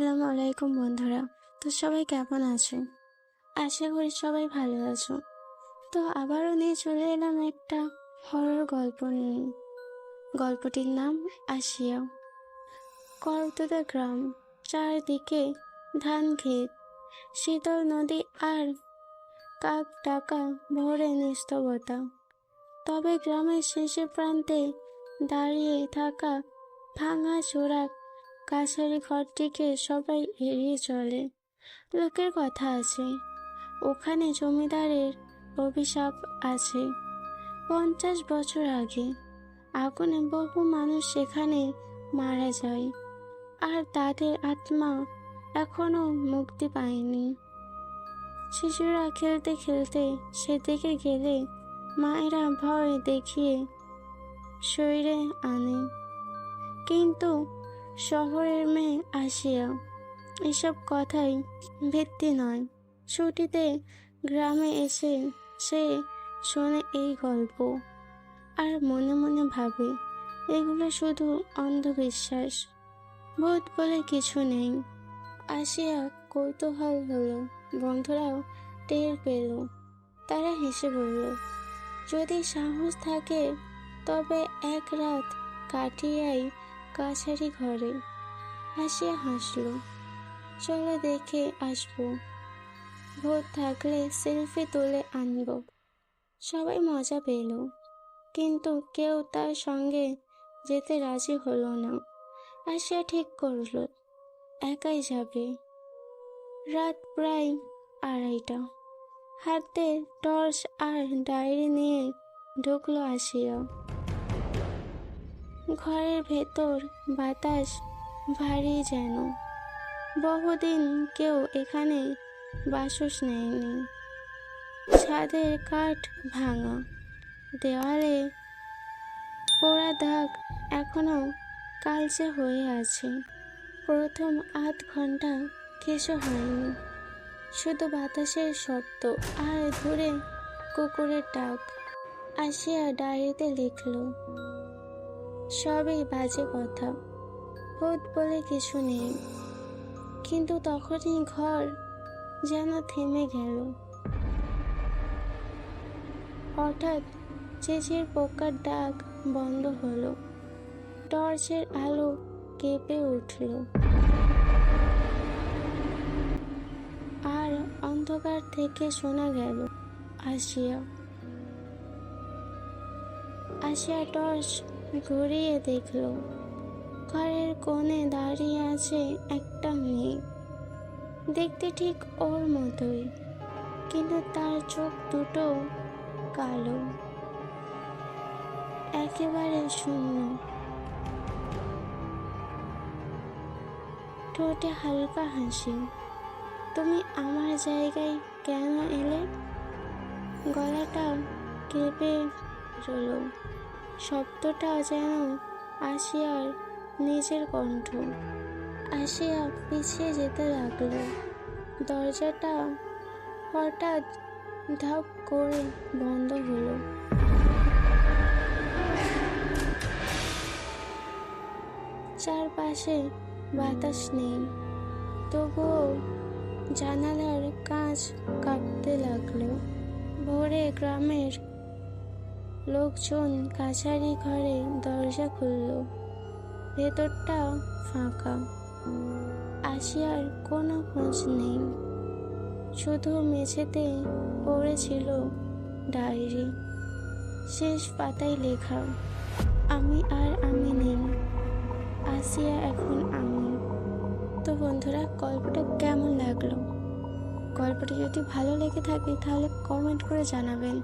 আলাইকুম বন্ধুরা। তো সবাই কেমন আছো আশা করি সবাই ভালো আছো। তো আবারও নিয়ে চলে এলাম একটা হরর গল্প নিয়ে। গল্পটির নাম আসিয়া। করতদা গ্রাম, চারদিকে ধান ক্ষেত, শীতল নদী আর কাক ডাকা ভোরে নিস্তবতা তবে গ্রামের শেষের প্রান্তে দাঁড়িয়ে থাকা ভাঙা চোরা কাছারি ঘরটিকে সবাই এড়িয়ে চলে। লোকের কথা আছে। ওখানে জমিদারের অভিশাপ আছে। পঞ্চাশ বছর আগে আগুনে বহু মানুষ সেখানে মারা যায়। আর তাদের আত্মা এখনও মুক্তি পায়নি। শিশুরা খেলতে খেলতে সেদিকে গেলে মায়েরা ভয় দেখিয়ে শরীরে আনে। কিন্তু শহরের মেয়ে আসিয়া এসব কথাই ভিত্তি নয়। ছুটিতে গ্রামে এসে সে শোনে এই গল্প আর মনে মনে ভাবে, এগুলো শুধু অন্ধবিশ্বাস। ভূত বলে কিছু নেই। আসিয়া কৌতূহল হলো, বন্ধুরাও টের পেল। তারা হেসে বলল, যদি সাহস থাকে, তবে এক রাত কাটিয়াই কাছারি ঘরে। হাসিয়া হাসল। চলো দেখে আসব। ভোর থাকলে সেলফি তুলে আনব। সবাই মজা পেল। কিন্তু কেউ তার সঙ্গে যেতে রাজি হলো না। আসিয়া ঠিক করল, একাই যাবে। রাত প্রায় আড়াইটা। হাতে টর্চ আর ডায়েরি নিয়ে ঢুকলো আসিয়া। ঘরের ভেতর বাতাস ভারী যেন। বহুদিন কেউ এখানে বাসস নেয়নি। ছাদের কাঠ ভাঙা। দেওয়ালে পোড়া দাগ এখনও কালচে হয়ে আছে। প্রথম আধ ঘণ্টা কিছু হয়নি। শুধু বাতাসের শব্দ আর দূরে কুকুরের ডাক। আসিয়া ডায়েরিতে লিখলো সবই বাজে কথা। ভূত বলে কিছু নেই। কিন্তু তখনই ঘর যেন থেমে গেল। হঠাৎ চেঁচির পোকার ডাক বন্ধ হলো। টর্চের আলো কেঁপে উঠল। আর অন্ধকার থেকে শোনা গেল, আসিয়া। আসিয়া টর্চ ঘুরিয়ে দেখল। ঘরের কোণে দাঁড়িয়ে আছে একটা মেয়ে। দেখতে ঠিক ওর মতোই, কিন্তু তার চোখ দুটো কালো। একেবারে শূন্য। ঠোঁটে হালকা হাসি। তুমি আমার জায়গায় কেন এলে? গলাটা কেঁপে রইল। শব্দটা যেন আসিয়ার নিজের কণ্ঠ। আসিয়া পিছিয়ে যেতে লাগল। দরজাটা হঠাৎ ধাপ করে বন্ধ হলো। চারপাশে বাতাস নেই। তবুও জানালার কাঁচ কাঁপতে লাগল। ভোরে গ্রামের লোকজন কাছারি ঘরে দরজা খুলল। ভেতরটা ফাঁকা। আসিয়ার কোনো খোঁজ নেই। শুধু মেঝেতে পড়েছিল ডায়েরি। শেষ পাতায় লেখা, আমি আর আমি নেই। আসিয়া এখন আমি। তো বন্ধুরা, গল্পটা কেমন লাগল? গল্পটি যদি ভালো লেগে থাকে, তাহলে কমেন্ট করে জানাবেন।